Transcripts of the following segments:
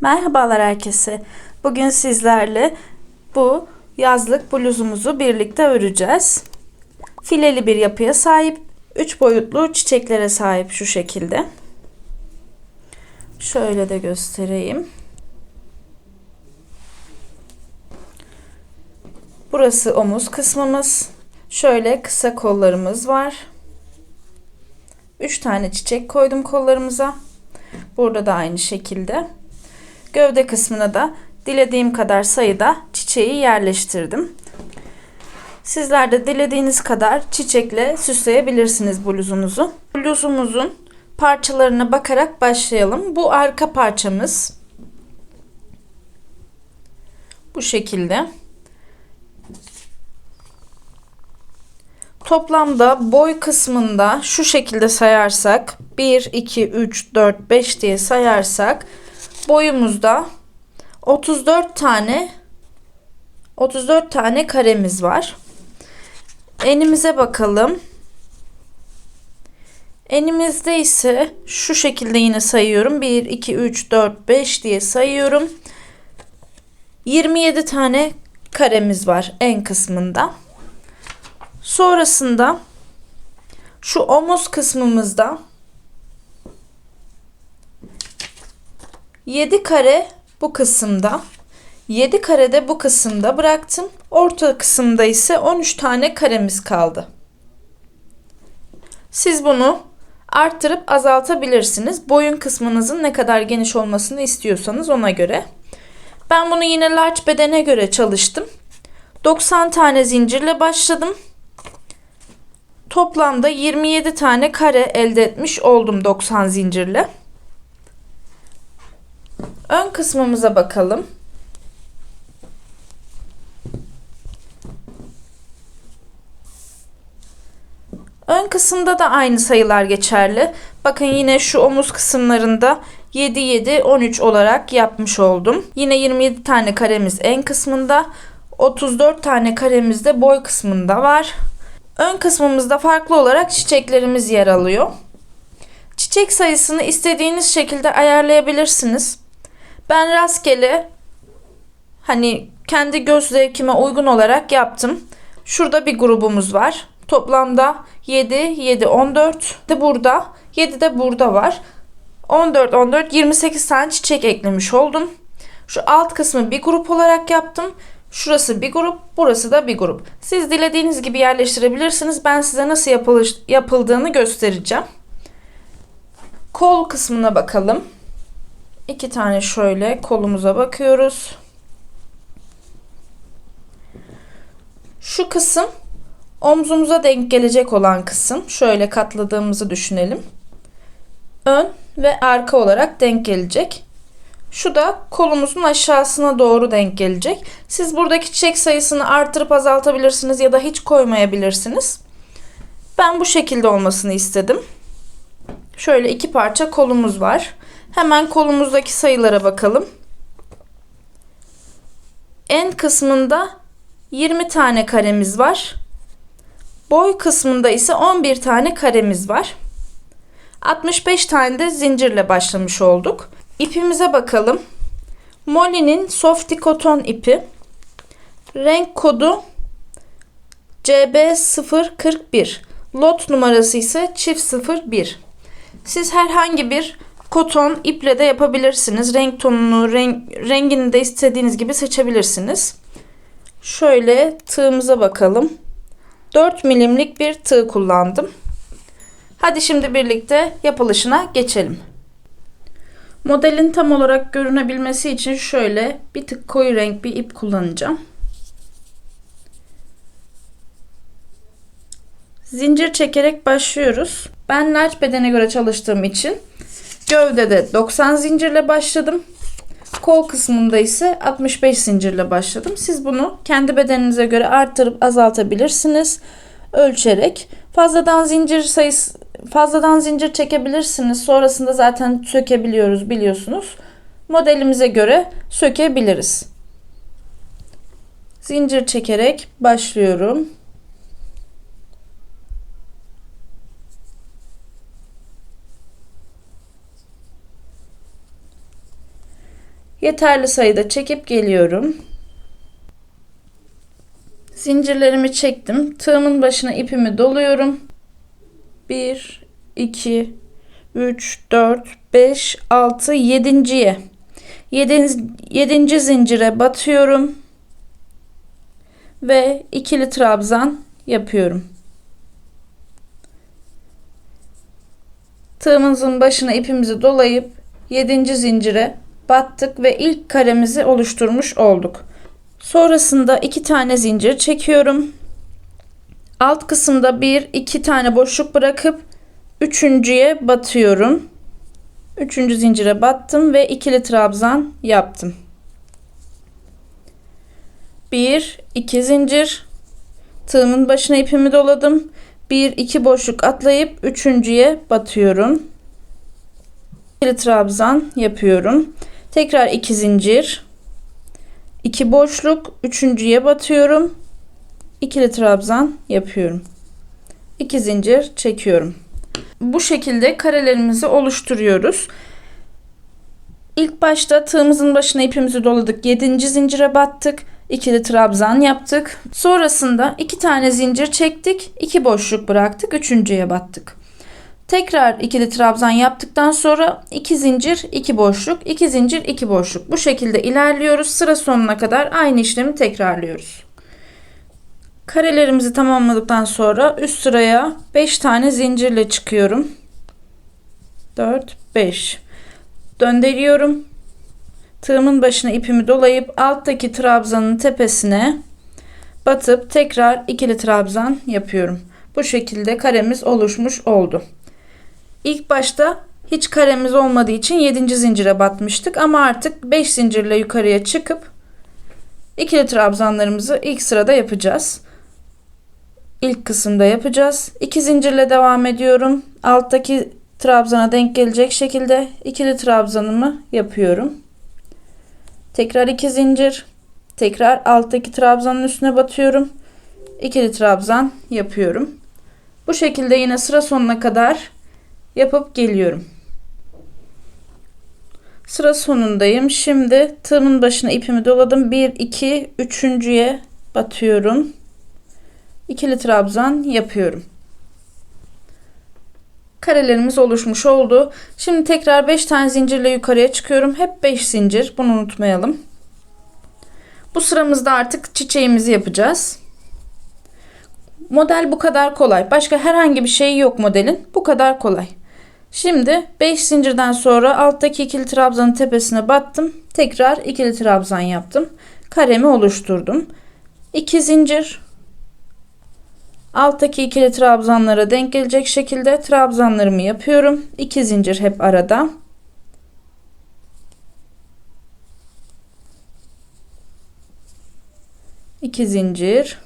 Merhabalar herkese. Bugün sizlerle bu yazlık bluzumuzu birlikte öreceğiz. Fileli bir yapıya sahip, 3 boyutlu çiçeklere sahip şu şekilde. Şöyle de göstereyim. Burası omuz kısmımız. Şöyle kısa kollarımız var. 3 tane çiçek koydum kollarımıza. Burada da aynı şekilde. Gövde kısmına da dilediğim kadar sayıda çiçeği yerleştirdim. Sizler de dilediğiniz kadar çiçekle süsleyebilirsiniz bluzunuzu. Bluzumuzun parçalarına bakarak başlayalım. Bu arka parçamız. Bu şekilde. Toplamda boy kısmında şu şekilde sayarsak 1, 2, 3, 4, 5 diye sayarsak boyumuzda 34 tane 34 tane karemiz var. Enimize bakalım. Enimizde ise şu şekilde yine sayıyorum. 1, 2, 3, 4, 5 diye sayıyorum. 27 tane karemiz var en kısmında. Sonrasında şu omuz kısmımızda 7 kare bu kısımda 7 karede bu kısımda bıraktım. Orta kısımda ise 13 tane karemiz kaldı. Siz bunu arttırıp azaltabilirsiniz. Boyun kısmınızın ne kadar geniş olmasını istiyorsanız ona göre. Ben bunu yine large bedene göre çalıştım. 90 tane zincirle başladım. Toplamda 27 tane kare elde etmiş oldum 90 zincirle. Ön kısmımıza bakalım. Ön kısımda da aynı sayılar geçerli. Bakın yine şu omuz kısımlarında 7 7 13 olarak yapmış oldum. Yine 27 tane karemiz en kısmında. 34 tane karemiz de boy kısmında var. Ön kısmımızda farklı olarak çiçeklerimiz yer alıyor. Çiçek sayısını istediğiniz şekilde ayarlayabilirsiniz. Ben rastgele hani kendi göz zevkime uygun olarak yaptım. Şurada bir grubumuz var. Toplamda 7, 7, 14 de burada, 7 de burada var. 14, 14, 28 tane çiçek eklemiş oldum. Şu alt kısmı bir grup olarak yaptım. Şurası bir grup, burası da bir grup. Siz dilediğiniz gibi yerleştirebilirsiniz. Ben size nasıl yapılış, yapıldığını göstereceğim. Kol kısmına bakalım. İki tane şöyle kolumuza bakıyoruz. Şu kısım omzumuza denk gelecek olan kısım. Şöyle katladığımızı düşünelim. Ön ve arka olarak denk gelecek. Şu da kolumuzun aşağısına doğru denk gelecek. Siz buradaki çiçek sayısını arttırıp azaltabilirsiniz ya da hiç koymayabilirsiniz. Ben bu şekilde olmasını istedim. Şöyle iki parça kolumuz var. Hemen kolumuzdaki sayılara bakalım. En kısmında 20 tane karemiz var. Boy kısmında ise 11 tane karemiz var. 65 tane de zincirle başlamış olduk. İpimize bakalım. Molly'nin Softy Cotton ipi. Renk kodu CB041. Lot numarası ise çift 01. Siz herhangi bir koton iple de yapabilirsiniz. Renk tonunu, renk, rengini de istediğiniz gibi seçebilirsiniz. Şöyle tığımıza bakalım. 4 milimlik bir tığ kullandım. Hadi şimdi birlikte yapılışına geçelim. Modelin tam olarak görünebilmesi için şöyle bir tık koyu renk bir ip kullanacağım. Zincir çekerek başlıyoruz. Ben large bedene göre çalıştığım için gövdede 90 zincirle başladım. Kol kısmında ise 65 zincirle başladım. Siz bunu kendi bedeninize göre arttırıp azaltabilirsiniz. Ölçerek fazladan zincir sayısı fazladan zincir çekebilirsiniz. Sonrasında zaten sökebiliyoruz biliyorsunuz. Modelimize göre sökebiliriz. Zincir çekerek başlıyorum. Yeterli sayıda çekip geliyorum. Zincirlerimi çektim. Tığımın başına ipimi doluyorum. 1 2 3 4 5 6 7.ye 7. 7. zincire batıyorum ve ikili trabzan yapıyorum. Tığımızın başına ipimizi dolayıp 7. zincire battık ve ilk karemizi oluşturmuş olduk. Sonrasında iki tane zincir çekiyorum. Alt kısımda bir iki tane boşluk bırakıp üçüncüye batıyorum. Üçüncü zincire battım ve ikili trabzan yaptım. Bir, iki zincir. Tığımın başına ipimi doladım. Bir, iki boşluk atlayıp üçüncüye batıyorum. İkili trabzan yapıyorum. Tekrar iki zincir. 2 boşluk, üçüncüye batıyorum. İkili trabzan yapıyorum. 2 zincir çekiyorum. Bu şekilde karelerimizi oluşturuyoruz. İlk başta tığımızın başına ipimizi doladık. 7. zincire battık. İkili trabzan yaptık. Sonrasında iki tane zincir çektik. 2 boşluk bıraktık. Üçüncüye battık. Tekrar ikili trabzan yaptıktan sonra 2 zincir, 2 boşluk, 2 zincir, 2 boşluk. Bu şekilde ilerliyoruz. Sıra sonuna kadar aynı işlemi tekrarlıyoruz. Karelerimizi tamamladıktan sonra üst sıraya 5 tane zincirle çıkıyorum. 4 5. Döndürüyorum. Tığımın başına ipimi dolayıp alttaki trabzanın tepesine batıp tekrar ikili trabzan yapıyorum. Bu şekilde karemiz oluşmuş oldu. İlk başta hiç karemiz olmadığı için 7. zincire batmıştık ama artık 5 zincirle yukarıya çıkıp ikili trabzanlarımızı ilk sırada yapacağız. İlk kısımda yapacağız. 2 zincirle devam ediyorum. Alttaki trabzana denk gelecek şekilde ikili trabzanımı yapıyorum. Tekrar 2 zincir. Tekrar alttaki trabzanın üstüne batıyorum. İkili trabzan yapıyorum. Bu şekilde yine sıra sonuna kadar yapıp geliyorum. Sıra sonundayım. Şimdi tığımın başına ipimi doladım. 1 2 üçüncüye batıyorum. İkili trabzan yapıyorum. Karelerimiz oluşmuş oldu. Şimdi tekrar 5 tane zincirle yukarıya çıkıyorum. Hep 5 zincir. Bunu unutmayalım. Bu sıramızda artık çiçeğimizi yapacağız. Model bu kadar kolay. Başka herhangi bir şey yok modelin. Bu kadar kolay. Şimdi 5 zincirden sonra alttaki ikili trabzanın tepesine battım. Tekrar ikili trabzan yaptım. Karemi oluşturdum. 2 zincir. Alttaki ikili trabzanlara denk gelecek şekilde trabzanlarımı yapıyorum. 2 zincir hep arada. İki zincir.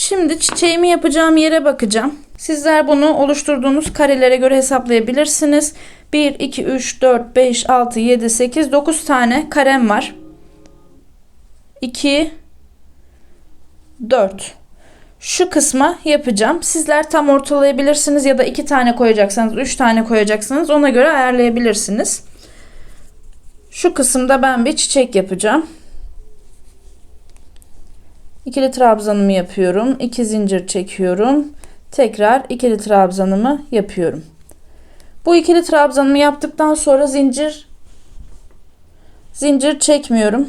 Şimdi çiçeğimi yapacağım yere bakacağım. Sizler bunu oluşturduğunuz karelere göre hesaplayabilirsiniz. 1, 2, 3, 4, 5, 6, 7, 8, 9 tane karem var. 2, 4. Şu kısma yapacağım. Sizler tam ortalayabilirsiniz ya da 2 tane koyacaksanız 3 tane koyacaksınız. Ona göre ayarlayabilirsiniz. Şu kısımda ben bir çiçek yapacağım. İkili trabzanımı yapıyorum. 2 zincir çekiyorum. Tekrar ikili trabzanımı yapıyorum. Bu ikili trabzanımı yaptıktan sonra zincir zincir çekmiyorum.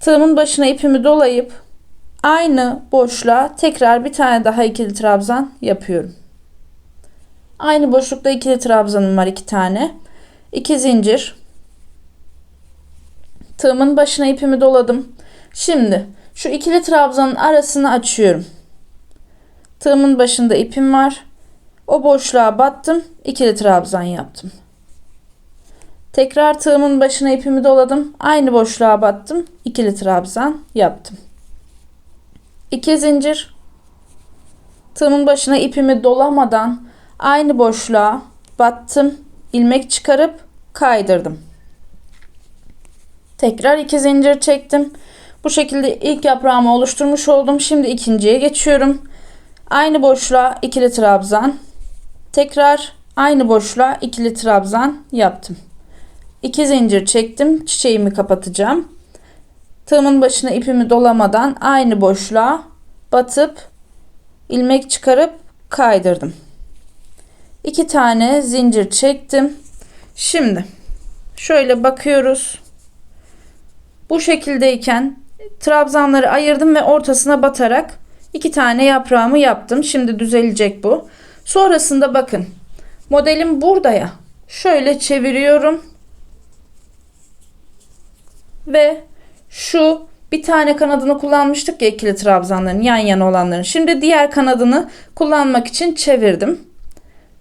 Tığımın başına ipimi dolayıp aynı boşluğa tekrar bir tane daha ikili trabzan yapıyorum. Aynı boşlukta ikili trabzanım var iki tane. 2 zincir. Tığımın başına ipimi doladım. Şimdi şu ikili trabzanın arasını açıyorum. Tığımın başında ipim var. O boşluğa battım. ikili trabzan yaptım. Tekrar tığımın başına ipimi doladım. Aynı boşluğa battım. ikili trabzan yaptım. 2 zincir. Tığımın başına ipimi dolamadan aynı boşluğa battım. ilmek çıkarıp kaydırdım. Tekrar 2 zincir çektim. Bu şekilde ilk yaprağımı oluşturmuş oldum. Şimdi ikinciye geçiyorum. Aynı boşluğa ikili trabzan. Tekrar aynı boşluğa ikili trabzan yaptım. 2 zincir çektim. Çiçeğimi kapatacağım. Tığımın başına ipimi dolamadan aynı boşluğa batıp ilmek çıkarıp kaydırdım. 2 tane zincir çektim. Şimdi şöyle bakıyoruz. Bu şekildeyken trabzanları ayırdım ve ortasına batarak iki tane yaprağımı yaptım. Şimdi düzelecek bu. Sonrasında bakın modelim burada ya. Şöyle çeviriyorum. Ve şu bir tane kanadını kullanmıştık ya ikili trabzanların yan yana olanların. Şimdi diğer kanadını kullanmak için çevirdim.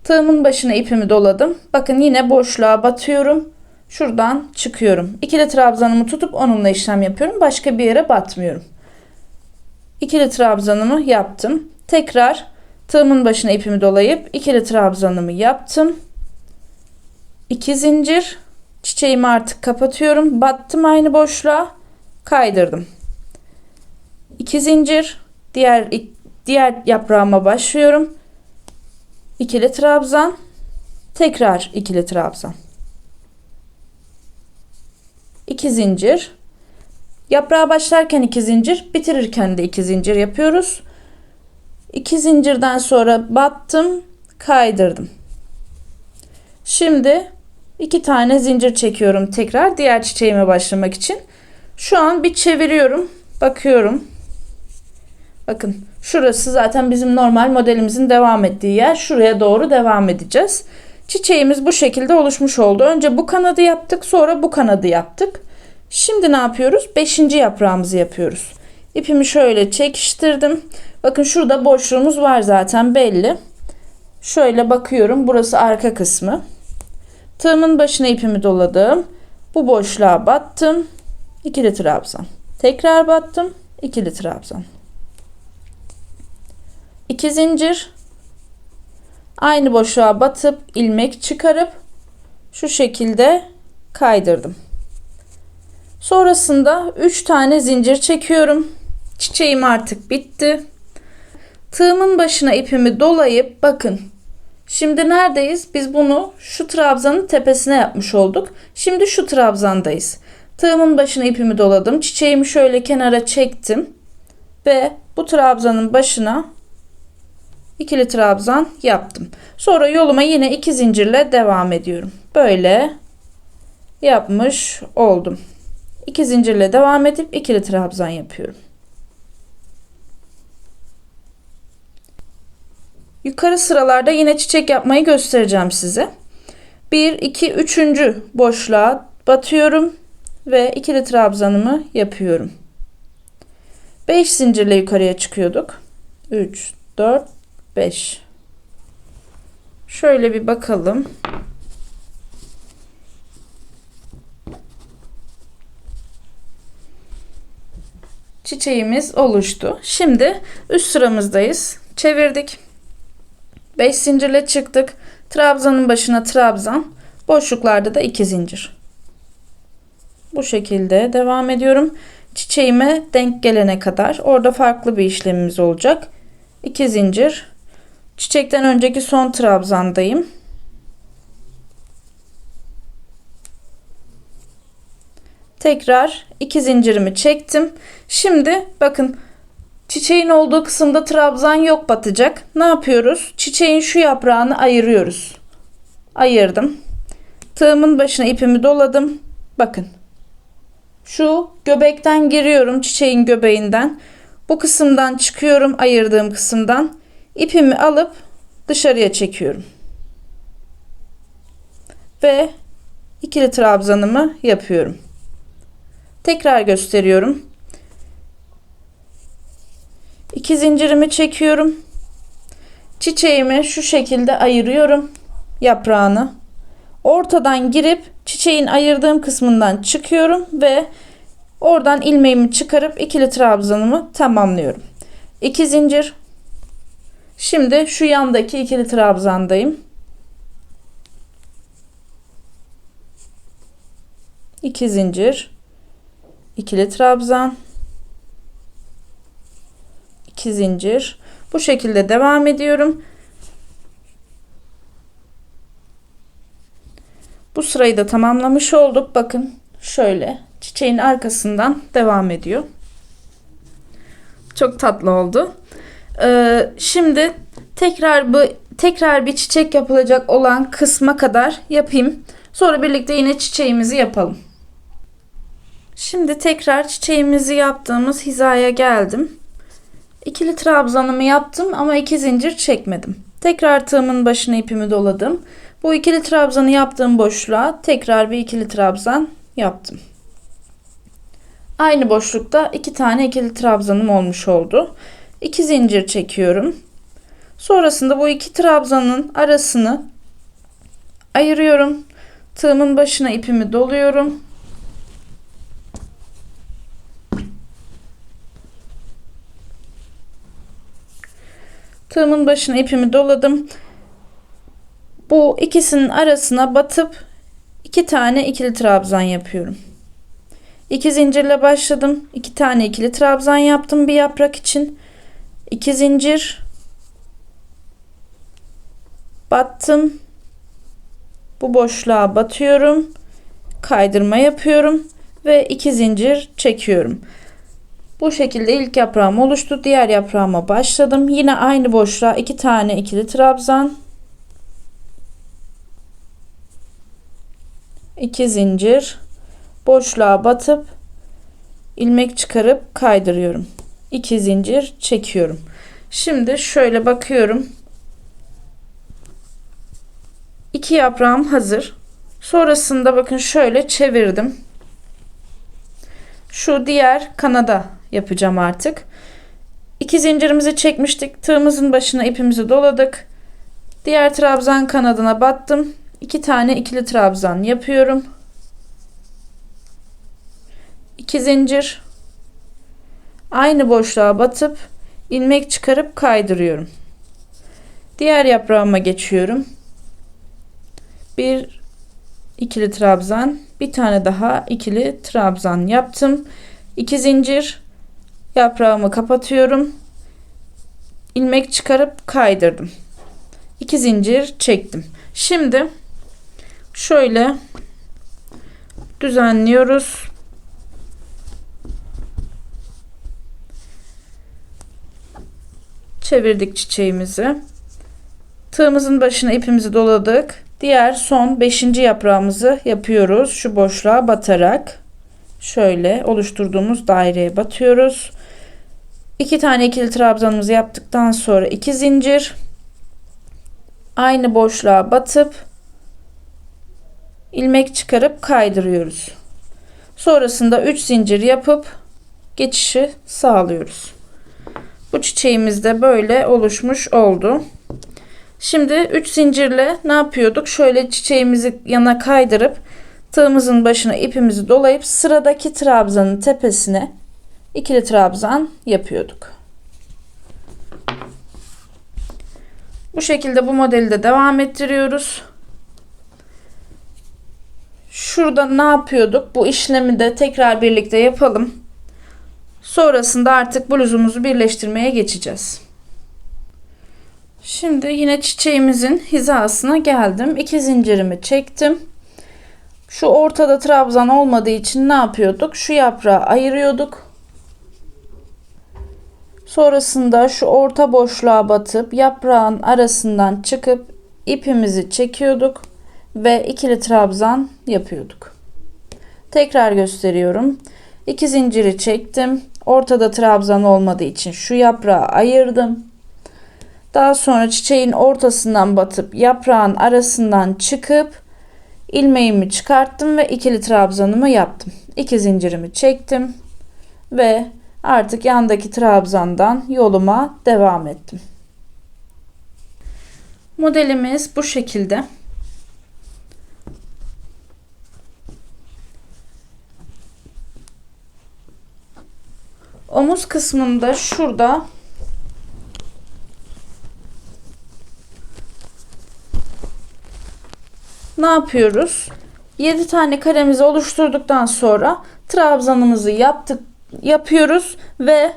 Tığımın başına ipimi doladım. Bakın yine boşluğa batıyorum. Şuradan çıkıyorum. İkili trabzanımı tutup onunla işlem yapıyorum. Başka bir yere batmıyorum. İkili trabzanımı yaptım. Tekrar tığımın başına ipimi dolayıp ikili trabzanımı yaptım. İki zincir. Çiçeğimi artık kapatıyorum. Battım aynı boşluğa. Kaydırdım. İki zincir. Diğer diğer yaprağıma başlıyorum. İkili trabzan. Tekrar ikili trabzan. 2 zincir. Yaprağa başlarken 2 zincir, bitirirken de 2 zincir yapıyoruz. 2 zincirden sonra battım, kaydırdım. Şimdi 2 tane zincir çekiyorum tekrar diğer çiçeğime başlamak için. Şu an bir çeviriyorum, bakıyorum. Bakın şurası zaten bizim normal modelimizin devam ettiği yer. Şuraya doğru devam edeceğiz. Çiçeğimiz bu şekilde oluşmuş oldu. Önce bu kanadı yaptık, sonra bu kanadı yaptık. Şimdi ne yapıyoruz? Beşinci yaprağımızı yapıyoruz. İpimi şöyle çekiştirdim. Bakın şurada boşluğumuz var zaten belli. Şöyle bakıyorum. Burası arka kısmı. Tığımın başına ipimi doladım. Bu boşluğa battım. İkili trabzan. Tekrar battım. İkili trabzan. İki zincir. Aynı boşluğa batıp ilmek çıkarıp şu şekilde kaydırdım. Sonrasında 3 tane zincir çekiyorum. Çiçeğim artık bitti. Tığımın başına ipimi dolayıp bakın. Şimdi neredeyiz? Biz bunu şu trabzanın tepesine yapmış olduk. Şimdi şu trabzandayız. Tığımın başına ipimi doladım. Çiçeğimi şöyle kenara çektim. Ve bu trabzanın başına ikili trabzan yaptım. Sonra yoluma yine iki zincirle devam ediyorum. Böyle yapmış oldum. İki zincirle devam edip ikili trabzan yapıyorum. Yukarı sıralarda yine çiçek yapmayı göstereceğim size. 1 2 3. boşluğa batıyorum ve ikili trabzanımı yapıyorum. 5 zincirle yukarıya çıkıyorduk. 3 4 5 Şöyle bir bakalım. Çiçeğimiz oluştu. Şimdi üst sıramızdayız. Çevirdik. 5 zincirle çıktık. Trabzanın başına trabzan. Boşluklarda da 2 zincir. Bu şekilde devam ediyorum. Çiçeğime denk gelene kadar orada farklı bir işlemimiz olacak. 2 zincir Çiçekten önceki son trabzandayım. Tekrar iki zincirimi çektim. Şimdi bakın çiçeğin olduğu kısımda trabzan yok batacak. Ne yapıyoruz? Çiçeğin şu yaprağını ayırıyoruz. Ayırdım. Tığımın başına ipimi doladım. Bakın. Şu göbekten giriyorum çiçeğin göbeğinden. Bu kısımdan çıkıyorum ayırdığım kısımdan ipimi alıp dışarıya çekiyorum. Ve ikili trabzanımı yapıyorum. Tekrar gösteriyorum. İki zincirimi çekiyorum. Çiçeğimi şu şekilde ayırıyorum yaprağını. Ortadan girip çiçeğin ayırdığım kısmından çıkıyorum ve oradan ilmeğimi çıkarıp ikili trabzanımı tamamlıyorum. İki zincir Şimdi şu yandaki ikili trabzandayım. İki zincir, ikili trabzan, iki zincir. Bu şekilde devam ediyorum. Bu sırayı da tamamlamış olduk. Bakın şöyle çiçeğin arkasından devam ediyor. Çok tatlı oldu. Ee, şimdi tekrar bu tekrar bir çiçek yapılacak olan kısma kadar yapayım. Sonra birlikte yine çiçeğimizi yapalım. Şimdi tekrar çiçeğimizi yaptığımız hizaya geldim. İkili trabzanımı yaptım ama iki zincir çekmedim. Tekrar tığımın başına ipimi doladım. Bu ikili trabzanı yaptığım boşluğa tekrar bir ikili trabzan yaptım. Aynı boşlukta iki tane ikili trabzanım olmuş oldu. İki zincir çekiyorum. Sonrasında bu iki trabzanın arasını ayırıyorum. Tığımın başına ipimi doluyorum. Tığımın başına ipimi doladım. Bu ikisinin arasına batıp iki tane ikili trabzan yapıyorum. İki zincirle başladım. İki tane ikili trabzan yaptım bir yaprak için. İki zincir battım. Bu boşluğa batıyorum. Kaydırma yapıyorum ve iki zincir çekiyorum. Bu şekilde ilk yaprağım oluştu. Diğer yaprağıma başladım. Yine aynı boşluğa iki tane ikili trabzan. iki zincir boşluğa batıp ilmek çıkarıp kaydırıyorum. 2 zincir çekiyorum. Şimdi şöyle bakıyorum. İki yaprağım hazır. Sonrasında bakın şöyle çevirdim. Şu diğer kanada yapacağım artık. İki zincirimizi çekmiştik. Tığımızın başına ipimizi doladık. Diğer trabzan kanadına battım. İki tane ikili trabzan yapıyorum. 2 zincir aynı boşluğa batıp ilmek çıkarıp kaydırıyorum. Diğer yaprağıma geçiyorum. Bir ikili trabzan, bir tane daha ikili trabzan yaptım. 2 zincir yaprağımı kapatıyorum. ilmek çıkarıp kaydırdım. 2 zincir çektim. Şimdi şöyle düzenliyoruz. Çevirdik çiçeğimizi. Tığımızın başına ipimizi doladık. Diğer son 5. yaprağımızı yapıyoruz. Şu boşluğa batarak şöyle oluşturduğumuz daireye batıyoruz. 2 tane ikili trabzanımızı yaptıktan sonra 2 zincir aynı boşluğa batıp ilmek çıkarıp kaydırıyoruz. Sonrasında 3 zincir yapıp geçişi sağlıyoruz. Bu çiçeğimiz de böyle oluşmuş oldu. Şimdi 3 zincirle ne yapıyorduk? Şöyle çiçeğimizi yana kaydırıp tığımızın başına ipimizi dolayıp sıradaki trabzanın tepesine ikili trabzan yapıyorduk. Bu şekilde bu modeli de devam ettiriyoruz. Şurada ne yapıyorduk? Bu işlemi de tekrar birlikte yapalım. Sonrasında artık bluzumuzu birleştirmeye geçeceğiz. Şimdi yine çiçeğimizin hizasına geldim. İki zincirimi çektim. Şu ortada trabzan olmadığı için ne yapıyorduk? Şu yaprağı ayırıyorduk. Sonrasında şu orta boşluğa batıp yaprağın arasından çıkıp ipimizi çekiyorduk ve ikili trabzan yapıyorduk. Tekrar gösteriyorum. İki zinciri çektim. Ortada trabzan olmadığı için şu yaprağı ayırdım. Daha sonra çiçeğin ortasından batıp yaprağın arasından çıkıp ilmeğimi çıkarttım ve ikili trabzanımı yaptım. İki zincirimi çektim ve artık yandaki trabzandan yoluma devam ettim. Modelimiz bu şekilde. Omuz kısmında şurada ne yapıyoruz? 7 tane karemizi oluşturduktan sonra trabzanımızı yaptık yapıyoruz ve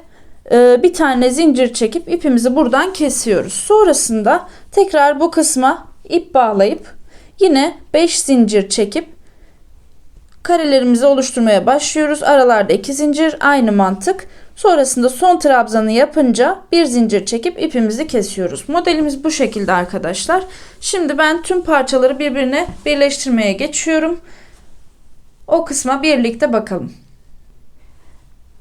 e, bir tane zincir çekip ipimizi buradan kesiyoruz. Sonrasında tekrar bu kısma ip bağlayıp Yine 5 zincir çekip karelerimizi oluşturmaya başlıyoruz. Aralarda 2 zincir aynı mantık. Sonrasında son trabzanı yapınca bir zincir çekip ipimizi kesiyoruz. Modelimiz bu şekilde arkadaşlar. Şimdi ben tüm parçaları birbirine birleştirmeye geçiyorum. O kısma birlikte bakalım.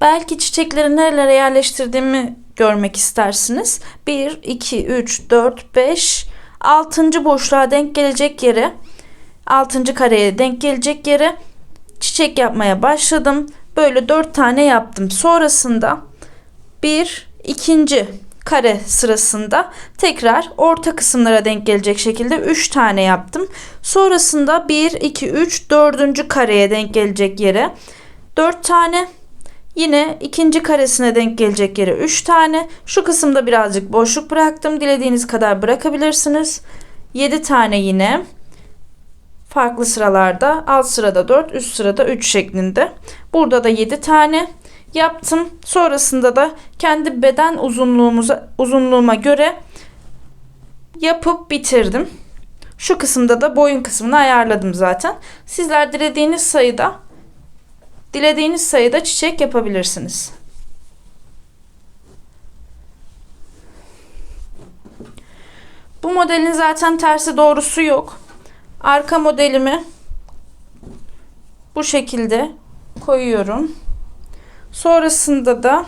Belki çiçekleri nerelere yerleştirdiğimi görmek istersiniz. 1, 2, 3, 4, 5, 6. boşluğa denk gelecek yere, 6. kareye denk gelecek yere çiçek yapmaya başladım. Böyle 4 tane yaptım. Sonrasında bir ikinci kare sırasında tekrar orta kısımlara denk gelecek şekilde 3 tane yaptım. Sonrasında 1 2 3 4. kareye denk gelecek yere 4 tane Yine ikinci karesine denk gelecek yere 3 tane. Şu kısımda birazcık boşluk bıraktım. Dilediğiniz kadar bırakabilirsiniz. 7 tane yine farklı sıralarda alt sırada 4 üst sırada 3 şeklinde. Burada da 7 tane yaptım. Sonrasında da kendi beden uzunluğumuza uzunluğuma göre yapıp bitirdim. Şu kısımda da boyun kısmını ayarladım zaten. Sizler dilediğiniz sayıda dilediğiniz sayıda çiçek yapabilirsiniz. Bu modelin zaten tersi doğrusu yok. Arka modelimi bu şekilde koyuyorum. Sonrasında da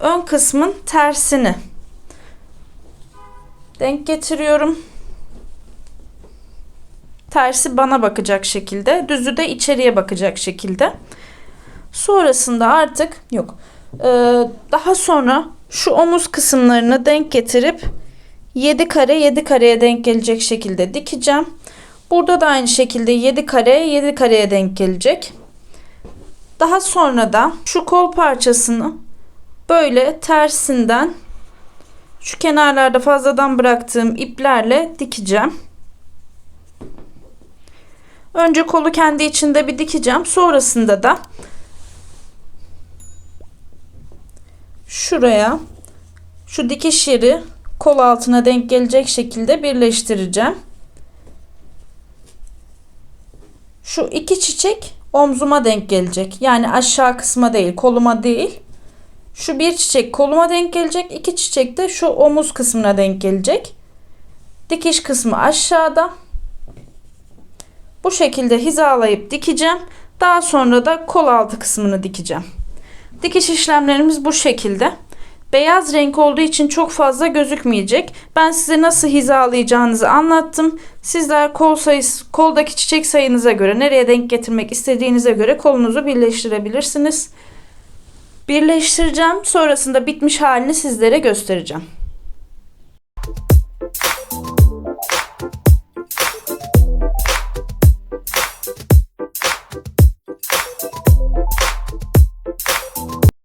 ön kısmın tersini denk getiriyorum. Tersi bana bakacak şekilde, düzü de içeriye bakacak şekilde. Sonrasında artık yok. Ee, daha sonra şu omuz kısımlarını denk getirip 7 kare 7 kareye denk gelecek şekilde dikeceğim. Burada da aynı şekilde 7 kare 7 kareye denk gelecek. Daha sonra da şu kol parçasını böyle tersinden şu kenarlarda fazladan bıraktığım iplerle dikeceğim. Önce kolu kendi içinde bir dikeceğim. Sonrasında da şuraya şu dikiş yeri kol altına denk gelecek şekilde birleştireceğim. Şu iki çiçek omzuma denk gelecek. Yani aşağı kısma değil, koluma değil. Şu bir çiçek koluma denk gelecek. iki çiçek de şu omuz kısmına denk gelecek. Dikiş kısmı aşağıda. Bu şekilde hizalayıp dikeceğim. Daha sonra da kol altı kısmını dikeceğim. Dikiş işlemlerimiz bu şekilde. Beyaz renk olduğu için çok fazla gözükmeyecek. Ben size nasıl hizalayacağınızı anlattım. Sizler kol sayısı, koldaki çiçek sayınıza göre nereye denk getirmek istediğinize göre kolunuzu birleştirebilirsiniz. Birleştireceğim. Sonrasında bitmiş halini sizlere göstereceğim.